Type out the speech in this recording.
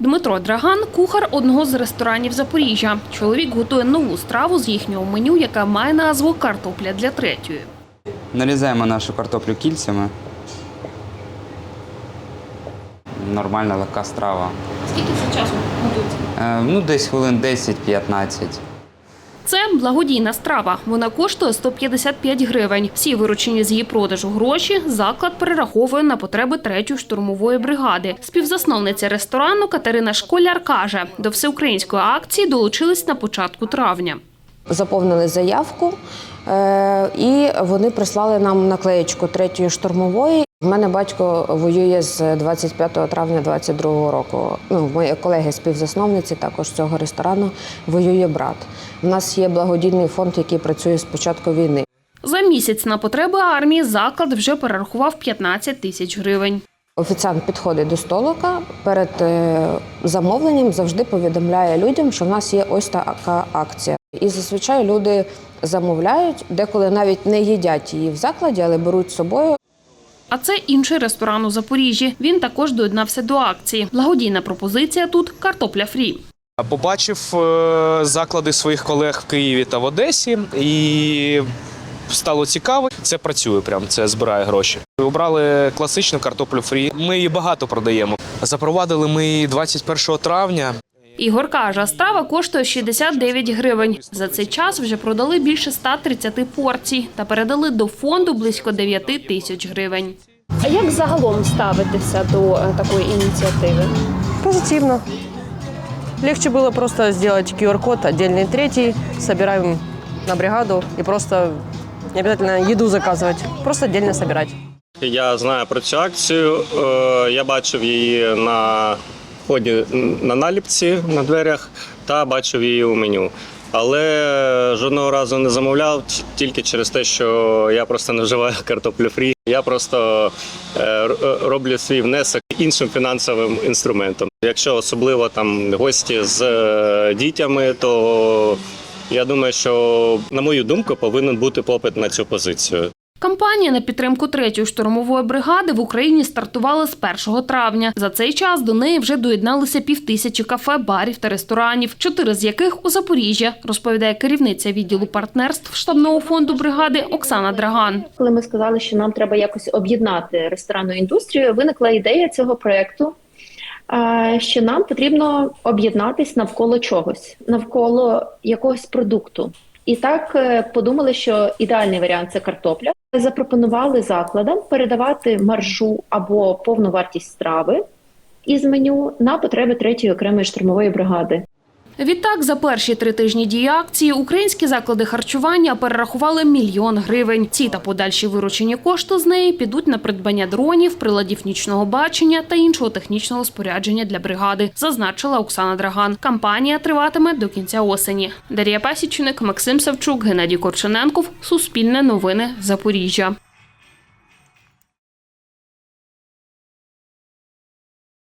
Дмитро Драган кухар одного з ресторанів Запоріжжя. Чоловік готує нову страву з їхнього меню, яка має назву картопля для третьої. Нарізаємо нашу картоплю кільцями. Нормальна легка страва. Скільки це часу готується? Е, ну, десь хвилин 10-15. Це благодійна страва. Вона коштує 155 гривень. Всі виручені з її продажу гроші заклад перераховує на потреби третьої штурмової бригади. Співзасновниця ресторану Катерина Школяр каже, до всеукраїнської акції долучились на початку травня. заповнили заявку, е, і вони прислали нам наклеєчку третьої штурмової. У мене батько воює з 25 травня 22 року. Ну, мої колеги співзасновниці також цього ресторану воює брат. У нас є благодійний фонд, який працює з початку війни. За місяць на потреби армії заклад вже перерахував 15 тисяч гривень. Офіціант підходить до столика перед е, замовленням, завжди повідомляє людям, що в нас є ось така акція. І зазвичай люди замовляють, деколи навіть не їдять її в закладі, але беруть з собою. А це інший ресторан у Запоріжжі. Він також доєднався до акції. Благодійна пропозиція тут картопля фрі. Побачив е, заклади своїх колег в Києві та в Одесі і стало цікаво. Це працює прям, це збирає гроші. Обрали класичну картоплю фрі. Ми її багато продаємо. Запровадили ми її 21 травня. Ігор каже, страва коштує 69 гривень. За цей час вже продали більше 130 порцій та передали до фонду близько 9 тисяч гривень. А як загалом ставитися до е, такої ініціативи? Позитивно. Легче было просто сделать QR-код, отдельный третий, собираем на бригаду и просто не обязательно еду заказывать, просто отдельно собирать. Я знаю про цю акцію. е, Я бачив її на вході на наліпці на дверях та бачив її у меню. Але жодного разу не замовляв тільки через те, що я просто не вживаю картоплю фрі. Я просто е, е, роблю свій внесок іншим фінансовим інструментом. Якщо особливо там гості з е, дітями, то я думаю, що на мою думку повинен бути попит на цю позицію. Кампанія на підтримку третьої штурмової бригади в Україні стартувала з 1 травня. За цей час до неї вже доєдналися півтисячі кафе, барів та ресторанів, чотири з яких у Запоріжжя, розповідає керівниця відділу партнерств штабного фонду бригади Оксана Драган. Коли ми сказали, що нам треба якось об'єднати ресторанну індустрію, виникла ідея цього проекту, що нам потрібно об'єднатись навколо чогось, навколо якогось продукту. І так е, подумали, що ідеальний варіант це картопля. Запропонували закладам передавати маржу або повну вартість страви із меню на потреби третьої окремої штурмової бригади. Відтак, за перші три тижні дії акції українські заклади харчування перерахували мільйон гривень. Ці та подальші виручені кошти з неї підуть на придбання дронів, приладів нічного бачення та іншого технічного спорядження для бригади, зазначила Оксана Драган. Кампанія триватиме до кінця осені. Дар'я Пасічник, Максим Савчук, Геннадій Корчененков. Суспільне новини. Запоріжжя.